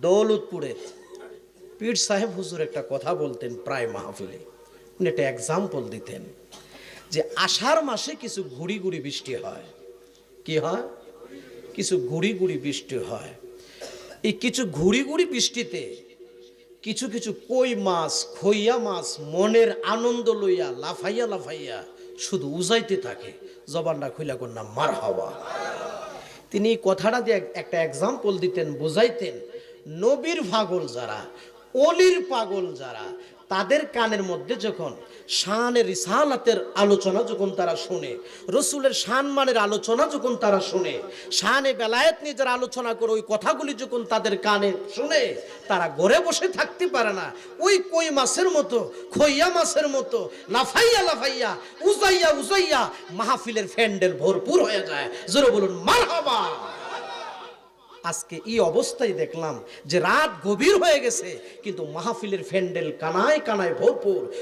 দৌলতপুরে পীর সাহেব হুজুর একটা কথা বলতেন প্রায় মাহফিলে। উনি একটা এক্সাম্পল দিতেন যে আষাঢ় মাসে কিছু ঘুড়ি ঘুড়ি বৃষ্টি হয়। কি হয়? কিছু ঘুড়ি ঘুড়ি বৃষ্টি হয়। এই কিছু ঘুড়ি ঘুড়ি বৃষ্টিতে কিছু কিছু কই মাছ, খইয়া মাছ মনের আনন্দ লইয়া, লাফাইয়া লাফাইয়া শুধু উজাইতে থাকে। জবানটা খুইলা কন্যা মার হওয়া তিনি কথাটা দিয়ে একটা এক্সাম্পল দিতেন, বোঝাইতেন নবীর পাগল যারা, অলির পাগল যারা, তাদের কানের মধ্যে যখন শানের রিসালাতের আলোচনা যখন তারা শুনে, রসুলের শানমানের আলোচনা যখন তারা শুনে, শানে বেলায়েত নিয়ে যারা আলোচনা করে ওই কথাগুলি যখন তাদের কানে শুনে, তারা ঘরে বসে থাকতে পারে না। ওই কই মাছের মতো, খইয়া মাছের মতো, লাফাইয়া লাফাইয়া, উজাইয়া উজাইয়া মাহফিলের ফ্যান্ডেল ভরপুর হয়ে যায়। জোরে বলুন, মারহাবা! আজকে এই অবস্থায় দেখলাম যে রাত গভীর হয়ে গেছে, কিন্তু মাহফিলের ফ্যান্ডেল কানায় কানায় ভরপুর।